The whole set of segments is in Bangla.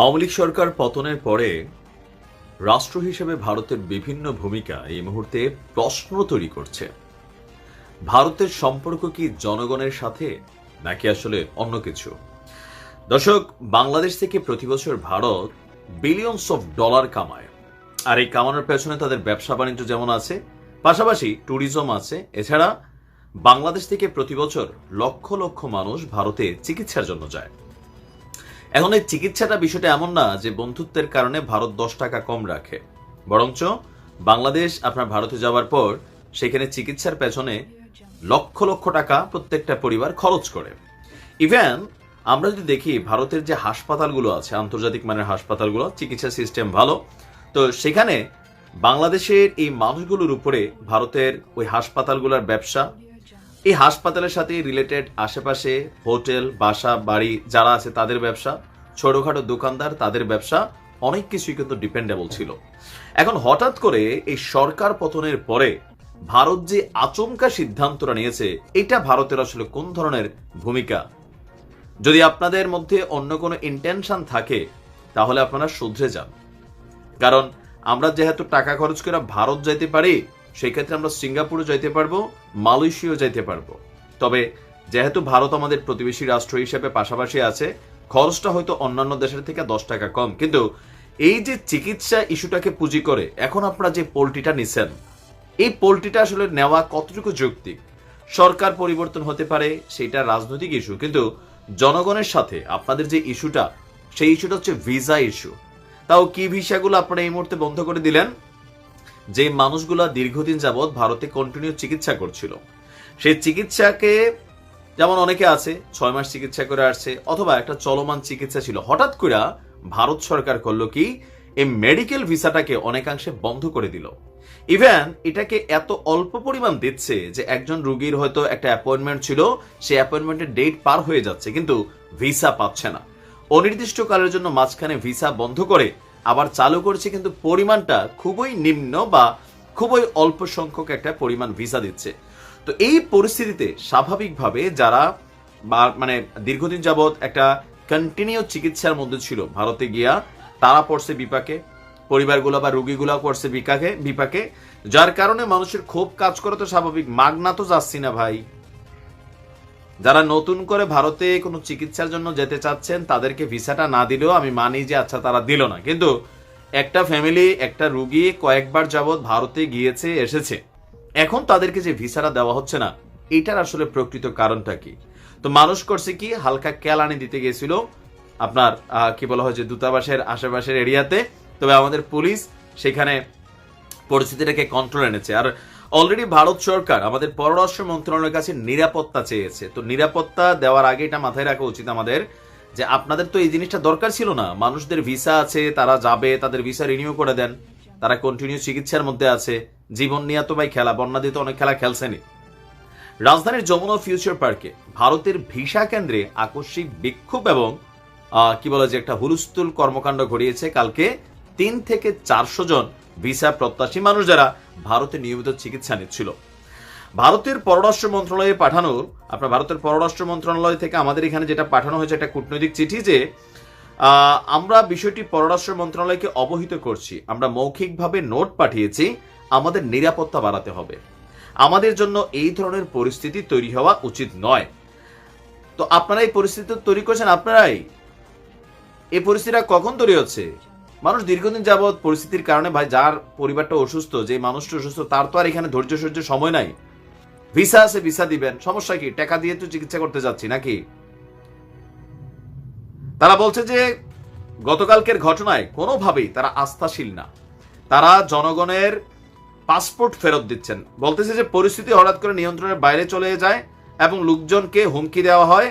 আওয়ামী লীগ সরকার পতনের পরে রাষ্ট্র হিসেবে ভারতের বিভিন্ন ভূমিকা এই মুহূর্তে প্রশ্ন তৈরি করছে। ভারতের সম্পর্ক কি জনগণের সাথে, নাকি আসলে অন্য কিছু? দর্শক, বাংলাদেশ থেকে প্রতি বছর ভারত বিলিয়নস অফ ডলার কামায়। আর এই কামানোর পেছনে তাদের ব্যবসা বাণিজ্য যেমন আছে, পাশাপাশি ট্যুরিজম আছে। এছাড়া বাংলাদেশ থেকে প্রতি বছর লক্ষ লক্ষ মানুষ ভারতে চিকিৎসার জন্য যায়। এখন এই চিকিৎসাটা বিষয়টা এমন না যে বন্ধুত্বের কারণে ভারত দশ টাকা কম রাখে। বরঞ্চ বাংলাদেশ আপনার ভারতে যাওয়ার পর সেখানে চিকিৎসার পেছনে লক্ষ লক্ষ টাকা প্রত্যেকটা পরিবার খরচ করে। ইভেন আমরা যদি দেখি ভারতের যে হাসপাতালগুলো আছে, আন্তর্জাতিক মানের হাসপাতালগুলো, চিকিৎসা সিস্টেম ভালো, তো সেখানে বাংলাদেশের এই মানুষগুলোর উপরে ভারতের ওই হাসপাতালগুলোর ব্যবসা, এই হাসপাতালের সাথে রিলেটেড আশেপাশে হোটেল, বাসা, বাড়ি যারা আছে তাদের ব্যবসা ছোটখাটো দোকানদার, তাদের ব্যবসা, অনেক কিছুই কিন্তু ডিপেন্ডেবল ছিল। এখন হঠাৎ করে এই সরকার পতনের পরে ভারত যে আচমকা সিদ্ধান্তটা নিয়েছে, এটা ভারতের আসলে কোন ধরনের ভূমিকা? যদি আপনাদের মধ্যে অন্য কোনো ইন্টেনশন থাকে, তাহলে আপনারা শুধরে যান। কারণ আমরা যেহেতু টাকা খরচ করে ভারত যাইতে পারি সেই ক্ষেত্রে আমরা সিঙ্গাপুরে যাইতে পারব, মালয়েশিয়াও যাইতে পারব। তবে যেহেতু ভারত আমাদের প্রতিবেশী রাষ্ট্র হিসেবে পাশাপাশি আছে, খরচটা হয়তো অন্যান্য দেশের থেকে দশ টাকা কম। কিন্তু এই যে চিকিৎসা ইস্যুটাকে পুঁজি করে, এখন আপনারা যে পোলট্রিটা নিছেন, এই পোলট্রিটা আসলে নেওয়া কতটুকু যৌক্তিক? সরকার পরিবর্তন হতে পারে, সেটা রাজনৈতিক ইস্যু, কিন্তু জনগণের সাথে আপনাদের যে ইস্যুটা, সেই ইস্যুটা হচ্ছে ভিসা ইস্যু। তাও কি ভিসাগুলো আপনারা এই মুহূর্তে বন্ধ করে দিলেন? যে মানুষগুলা দীর্ঘদিন যাবৎ ভারতে কন্টিনিউ চিকিৎসা করছিল, সেই চিকিৎসাকে যেমন অনেকে আছে, ছয় মাস চিকিৎসা করে আসছে, অথবা একটা চলমান চিকিৎসা ছিল। হঠাৎ করে ভারত সরকার করল কি এই মেডিকেল ভিসাটাকে অনেকাংশে বন্ধ করে দিল। ইভেন এটাকে এত অল্প পরিমাণ দিচ্ছে যে একজন রুগীর হয়তো একটা অ্যাপয়েন্টমেন্ট ছিল, সেই অ্যাপয়েন্টমেন্টের ডেট পার হয়ে যাচ্ছে, কিন্তু ভিসা পাচ্ছে না। অনির্দিষ্টকালের জন্য মাঝখানে ভিসা বন্ধ করে আবার চালু করছে, কিন্তু পরিমাণটা খুবই নিম্ন বা খুবই অল্প সংখ্যক একটা পরিমাণ ভিসা দিচ্ছে। তো এই পরিস্থিতিতে স্বাভাবিকভাবে যারা মানে দীর্ঘদিন যাবৎ একটা কন্টিনিউ চিকিৎসার মধ্যে ছিল, ভারতে গিয়া, তারা পড়ছে বিপাকে, পরিবারগুলো বা রুগীগুলো পড়ছে বিপাকে বিপাকে, যার কারণে মানুষের ক্ষোভ কাজ করে তো স্বাভাবিক। মাগনা তো যাচ্ছি না ভাই। যারা নতুন করে ভারতে কোনো চিকিৎসার জন্য যেতে চাচ্ছেন, তাদেরকে ভিসাটা না দিলেও আমি মানি যে আচ্ছা তারা দিল না। কিন্তু একটা ফ্যামিলি একটা রুগী কয়েকবার যাবৎ ভারতে গিয়েছে, এসেছে। এখন তাদেরকে যে ভিসাটা দেওয়া হচ্ছে না, এটার আসলে প্রকৃত কারণটা কি? তো মানুষ করছে কি, হালকা কেলানি দিতে গিয়েছিল আপনার কি বলা হয় যে দূতাবাসের আশেপাশের এরিয়াতে। তবে আমাদের পুলিশ সেখানে পরিস্থিতিটাকে কন্ট্রোল এনেছে। আর অলরেডি ভারত সরকার আমাদের পররাষ্ট্র মন্ত্রণালয়ের কাছে নিরাপত্তা চেয়েছে। তো নিরাপত্তা দেওয়ার আগে এটা মাথায় রাখা উচিত আমাদের যে আপনাদের তো এই জিনিসটা দরকার ছিল না। মানুষদের ভিসা আছে, তারা যাবে, তাদের ভিসা রিনিউ করে দেন। তারা কন্টিনিউ চিকিৎসার মধ্যে আছে। জীবন নিয়ে তো ভাই খেলা, বন্যা তো অনেক খেলা খেলছেনি রাজধানীর যমুনা ফিউচার পার্কে ভারতের ভিসা কেন্দ্রে আকস্মিক বিক্ষোভ এবং কি বলা যে একটা হুলস্থুল কর্মকাণ্ড ঘটিয়েছে কালকে তিন থেকে চারশো জন ভিসা প্রত্যাশী মানুষ যারা ভারতে নিয়মিত চিকিৎসা নিচ্ছিল। ভারতের পররাষ্ট্র মন্ত্রণালয়ে পাঠানোর আপনার ভারতের পররাষ্ট্র মন্ত্রণালয় থেকে আমাদের এখানে যেটা পাঠানো হয়েছে একটা কূটনৈতিক চিঠি যে আমরা বিষয়টি পররাষ্ট্র মন্ত্রণালয়কে অবহিত করছি, আমরা মৌখিকভাবে নোট পাঠিয়েছি আমাদের নিরাপত্তা বাড়াতে হবে। আমাদের জন্য এই ধরনের পরিস্থিতি তৈরি হওয়া উচিত নয়। তো আপনারা এই পরিস্থিতি তৈরি করছেন, আপনারাই। এই পরিস্থিতিটা কখন তৈরি হচ্ছে? মানুষ দীর্ঘদিন যাবৎ পরিস্থিতির কারণে ভাই, যার পরিবারটা অসুস্থ যে মানুষটা অসুস্থ, তার তো আর এখানে ধৈর্য সহ্য সময় নাই। ভিসা আছে, ভিসা দিবেন। সমস্যা কি? টাকা দিয়ে তো চিকিৎসা করতে যাচ্ছি নাকি? তারা বলছে যে, গতকালকের ঘটনায় কোনোভাবেই তারা আস্থাশীল না। তারা জনগণের পাসপোর্ট ফেরত দিচ্ছেন। বলতেছে যে পরিস্থিতি হঠাৎ করে নিয়ন্ত্রণের বাইরে চলে যায় এবং লোকজনকে হুমকি দেওয়া হয়।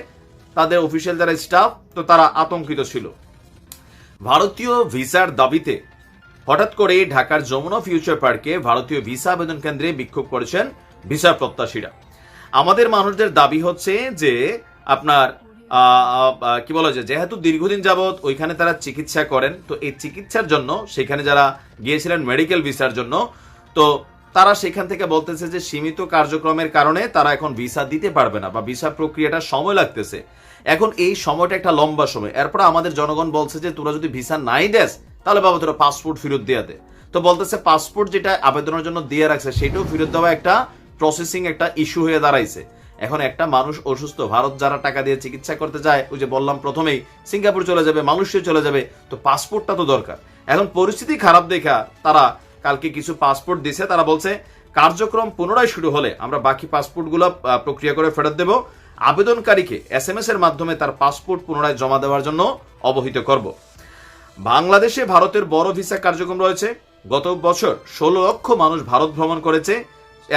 তাদের অফিসিয়াল যারা স্টাফ, তো তারা আতঙ্কিত ছিল। ভারতীয় ভিসার দাবিতে হঠাৎ করে ঢাকার যমুনা ফিউচার পার্কে ভারতীয় ভিসা আবেদন কেন্দ্রে বিক্ষোভ করেছেন ভিসা প্রত্যাশীরা। আমাদের মানুষদের দাবি হচ্ছে যে আপনার কি বলা যায়, যেহেতু দীর্ঘদিন যাবৎ ওইখানে তারা চিকিৎসা করেন, তো এই চিকিৎসার জন্য, সেখানে যারা গিয়েছিলেন মেডিকেল ভিসার জন্য তো তারা সেখান থেকে বলতেছে যে সীমিত কার্যক্রমের কারণে তারা এখন ভিসা দিতে পারবে না বা ভিসা প্রক্রিয়াটা সময় লাগতেছে। এখন এই সময়টা একটা লম্বা সময়। এরপর আমাদের জনগণ বলছে যে, তোরা যদি ভিসা নাই দেস, তাহলে বাবা তোরা পাসপোর্ট ফেরত দিয়ে দে। তো বলতেছে পাসপোর্ট যেটা আবেদনের জন্য দিয়ে রাখছে, সেটাও ফেরত দেওয়া একটা প্রসেসিং একটা ইস্যু হয়ে দাঁড়াইছে। এখন একটা মানুষ অসুস্থ, ভারত যারা টাকা দিয়ে চিকিৎসা করতে যায়, ওই যে বললাম প্রথমেই, সিঙ্গাপুর চলে যাবে, মালয়েশিয়া চলে যাবে, তো পাসপোর্টটা তো দরকার। এখন পরিস্থিতি খারাপ দেখা তারা কালকে কিছু পাসপোর্ট দিছে, তারা বলছে কার্যক্রম পুনরায় শুরু হলে আমরা বাকি পাসপোর্টগুলো প্রক্রিয়া করে ফেরত দেব। আবেদনকারীকে এস এম এস এর মাধ্যমে তার পাসপোর্ট পুনরায় জমা দেওয়ার জন্য অবহিত করব। বাংলাদেশে ভারতের বড় ভিসা কার্যক্রম রয়েছে। গত বছর ষোলো লক্ষ মানুষ ভারত ভ্রমণ করেছে।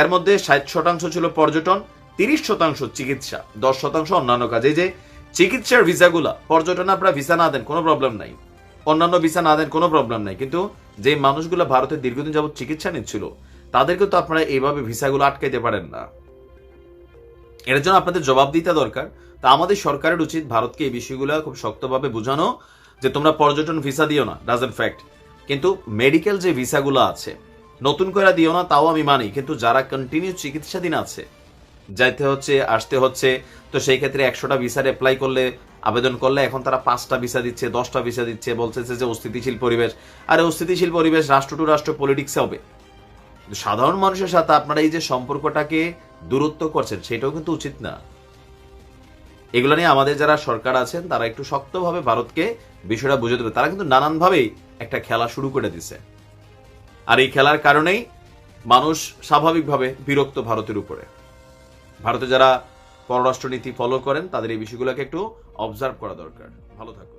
এর মধ্যে ষাট শতাংশ ছিল পর্যটন, তিরিশ শতাংশ চিকিৎসা, দশ শতাংশ অন্যান্য কাজে। যে চিকিৎসার ভিসাগুলা পর্যটনে আপনারা ভিসা না দেন, কোনো প্রবলেম নাই। অন্যান্য ভিসা না দেন কোনো প্রবলেম নাই। কিন্তু যে মানুষগুলো ভারতে দীর্ঘদিন যাবত চিকিৎসা নিচ্ছিল তাদেরকে তো আপনারা এইভাবে ভিসাগুলো আটকাইতে পারেন না। এর জন্য আপনাদের জবাব দিতে দরকার। তা আমাদের সরকারের উচিত ভারতকে এই বিষয়গুলো খুব শক্তভাবে বোঝানো যে তোমরা পর্যটন ভিসা দিও না ডাজেন্ট ফ্যাক্ট কিন্তু মেডিকেল যে ভিসাগুলো আছে, নতুন করে দিও না, তাও আমি মানি। কিন্তু যারা কন্টিনিউ চিকিৎসাধীন আছে যাইতে হচ্ছে, আসতে হচ্ছে। তো সেই ক্ষেত্রে একশোটা ভিসার অ্যাপ্লাই করলে, আবেদন করলে এখন তারা পাঁচটা ভিসা দিচ্ছে, দশটা ভিসা দিচ্ছে বলছে যে অস্থিতিশীল পরিবেশ। আর অস্থিতিশীল পরিবেশ রাষ্ট্র টু রাষ্ট্র পলিটিক্সে হবে। সাধারণ মানুষের সাথে আপনারা এই যে সম্পর্কটাকে দূরত্ব করছেন, সেটাও কিন্তু উচিত না। এগুলো নিয়ে আমাদের যারা সরকার আছেন, তারা একটু শক্তভাবে ভারতকে বিষয়টা বুঝে দেবে তারা কিন্তু নানানভাবেই একটা খেলা শুরু করে দিছে। আর এই খেলার কারণেই মানুষ স্বাভাবিকভাবে বিরক্ত ভারতের উপরে। ভারতে যারা পররাষ্ট্রনীতি ফলো করেন তাদের এই বিষয়গুলোকে একটু অবজার্ভ করা দরকার। ভালো থাকুন।